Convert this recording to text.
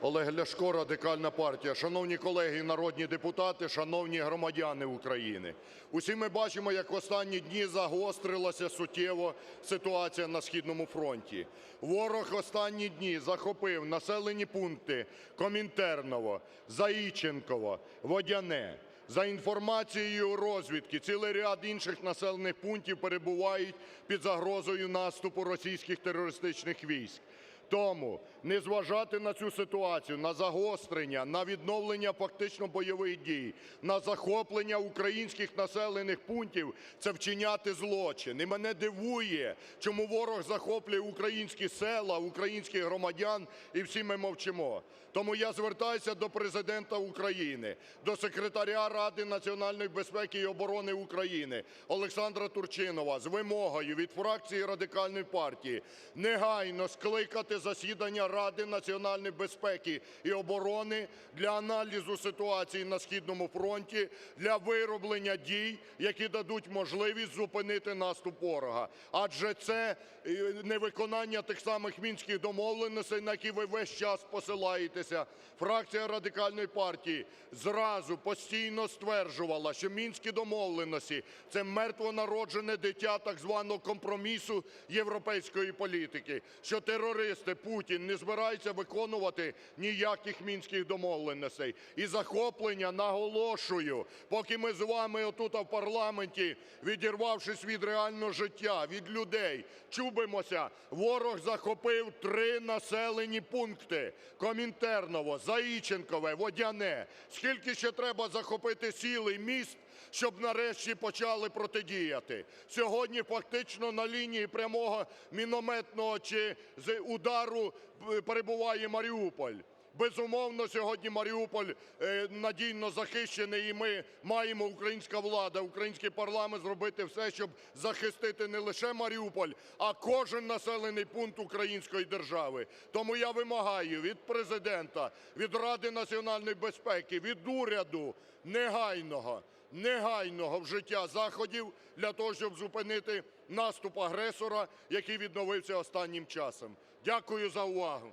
Олег Ляшко, Радикальна партія. Шановні колеги народні депутати, шановні громадяни України! Усі ми бачимо, як в останні дні загострилася суттєво ситуація на східному фронті. Ворог останні дні захопив населені пункти Комінтерново, Заїченково, Водяне. За інформацією розвідки, цілий ряд інших населених пунктів перебувають під загрозою наступу російських терористичних військ. Тому не зважати на цю ситуацію, на загострення, на відновлення фактично бойових дій, на захоплення українських населених пунктів – це вчиняти злочин. І мене дивує, чому ворог захоплює українські села, українських громадян, і всі ми мовчимо. Тому я звертаюся до Президента України, до Секретаря Ради національної безпеки і оборони України Олександра Турчинова з вимогою від фракції Радикальної партії негайно скликати засідання Ради національної безпеки і оборони для аналізу ситуації на східному фронті, для вироблення дій, які дадуть можливість зупинити наступ ворога. Адже це е, невиконання тих самих Мінських домовленостей, на які ви весь час посилаєтеся. Фракція Радикальної партії зразу постійно стверджувала, що Мінські домовленості – це мертвонароджене дитя так званого компромісу європейської політики, що терористи Путін не збирається виконувати ніяких Мінських домовленостей. І захоплення, наголошую, поки ми з вами отут в парламенті, відірвавшись від реального життя, від людей, чубимося, ворог захопив три населені пункти: Комінтерново, Заїченкове, Водяне. Скільки ще треба захопити сіл міст, щоб нарешті почали протидіяти? Сьогодні фактично на лінії прямого мінометного чи удару е, перебуває Маріуполь. Безумовно, сьогодні Маріуполь е, надійно захищений, і ми маємо, українська влада, український парламент, зробити все, щоб захистити не лише Маріуполь, а кожен населений пункт української держави. Тому я вимагаю від Президента, від Ради національної безпеки, від уряду негайного, негайного вжиття заходів для того, щоб зупинити наступ агресора, який відновився останнім часом. Дякую за увагу.